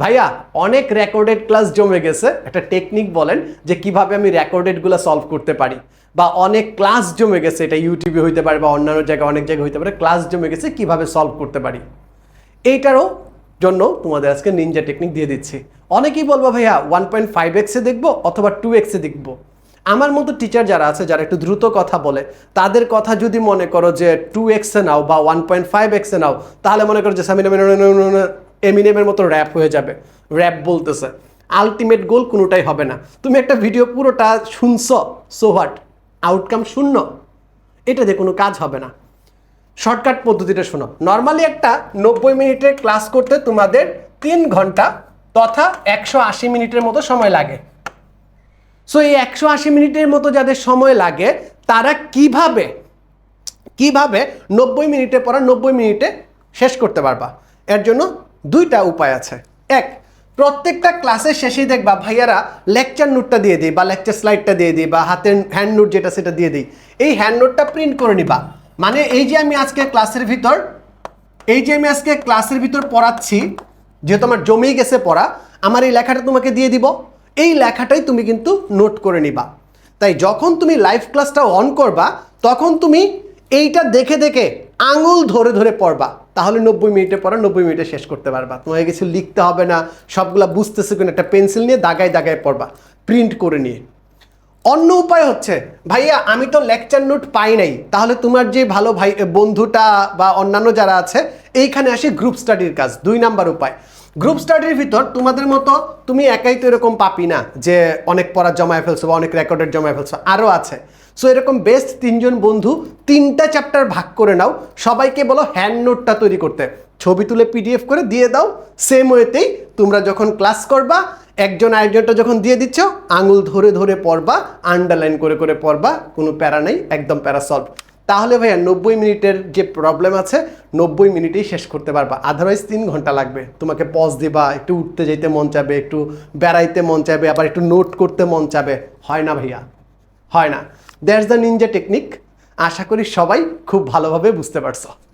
ভাইয়া, অনেক recorded class জমে গেছে। একটা টেকনিক বলেন যে কীভাবে আমি রেকর্ডেডগুলো সলভ করতে পারি। বা অনেক ক্লাস জমে গেছে, এটা ইউটিউবে হইতে পারে বা অন্যান্য জায়গায় অনেক জায়গায় হইতে পারে ক্লাস জমে গেছে, কীভাবে সলভ করতে পারি। এইটারও জন্য তোমাদের আজকে নিনজা টেকনিক দিয়ে দিচ্ছি। অনেকেই বলব, ভাইয়া ওয়ান পয়েন্ট ফাইভ এক্সে দেখব অথবা টু এক্সে দেখব? আমার মতো টিচার যারা আছে, যারা একটু দ্রুত কথা বলে, তাদের কথা যদি মনে করো যে টু এক্সে নাও বা ওয়ান পয়েন্ট ফাইভ এক্সে নাও, তাহলে মনে করো যে সামিনা এমিনেমের মতো র্যাপ হয়ে যাবে। র্যাপ বলতেছে আলটিমেট গোল কোনোটাই হবে না। তুমি একটা ভিডিও পুরোটা শুনছ সো হোয়াট আউটকাম শূন্য। এটা দিয়ে কোনো কাজ হবে না। শর্টকাট পদ্ধতিটা শোনো। নর্মালি একটা নব্বই মিনিটের ক্লাস করতে তোমাদের তিন ঘণ্টা তথা একশো আশি মিনিটের মতো সময় লাগে। সো এই একশো আশি মিনিটের মতো যাদের সময় লাগে, তারা কীভাবে কীভাবে নব্বই মিনিটে পড়া নব্বই মিনিটে শেষ করতে পারবা? এর জন্য দুইটা উপায় আছে। এক, প্রত্যেকটা ক্লাসের শেষেই দেখবা ভাইয়ারা লেকচার নোটটা দিয়ে দিই বা লেকচার স্লাইডটা দিয়ে দিই বা হাতের হ্যান্ড নোট যেটা সেটা দিয়ে দিই এই হ্যান্ড নোটটা প্রিন্ট করে নিবা। মানে এই যে আমি আজকে ক্লাসের ভিতর, এই যে আমি আজকে ক্লাসের ভিতর পড়াচ্ছি, যেহেতু আমার জমেই গেছে পড়া, আমার এই লেখাটা তোমাকে দিয়ে দিব। এই লেখাটাই তুমি কিন্তু নোট করে নিবা। তাই যখন তুমি লাইভ ক্লাসটা অন করবা, তখন তুমি এইটা দেখে দেখে আঙুল ধরে ধরে পড়বা। তাহলে নব্বই মিনিটে পরে নব্বই মিনিটে শেষ করতে পারবা। তোমাকে কিছু লিখতে হবে না, সবগুলা বুঝতেছে কিনা একটা পেন্সিল নিয়ে দাগায় দাগায় পড়বা, প্রিন্ট করে নিয়ে। অন্য উপায় হচ্ছে, ভাইয়া, আমি তো লেকচার নোট পাই নাই, তাহলে তোমার যে ভালো ভাই বন্ধুটা বা অন্যান্য যারা আছে, এইখানে আসে গ্রুপ স্টাডির কাজ, দুই নাম্বার উপায়। গ্রুপ স্টাডির ভিতর তোমাদের মতো তুমি একাই তো এরকম পাপি না যে অনেক পড়া জমায় ফেলছো বা অনেক রেকর্ডের জমায় ফেলছো আরও আছে। সো এরকম বেস্ট তিনজন বন্ধু তিনটা চ্যাপ্টার ভাগ করে নাও, সবাইকে বলো হ্যান্ড নোটটা তৈরি করতে। ছবি তুলে পিডিএফ করে দিয়ে দাও সেম ওয়েতেই তোমরা যখন ক্লাস করবা, একজন আরেকজনটা যখন দিয়ে দিচ্ছ, আঙুল ধরে ধরে পড়বা আন্ডারলাইন করে করে পড়বা, কোনো প্যারা নেই, একদম প্যারা সলভ তাহলে ভাইয়া নব্বই মিনিটের যে প্রবলেম আছে, নব্বই মিনিটেই শেষ করতে পারবা। আদারওয়াইজ তিন ঘণ্টা লাগবে। তোমাকে পজ দিবা, একটু উঠতে যেতে মন চাবে একটু বেড়াইতে মন চাবে আবার একটু নোট করতে মন চাবে হয় না ভাইয়া। হয় না। দ্যাটস দ্য নিনজা টেকনিক আশা করি সবাই খুব ভালোভাবে বুঝতে পারছ।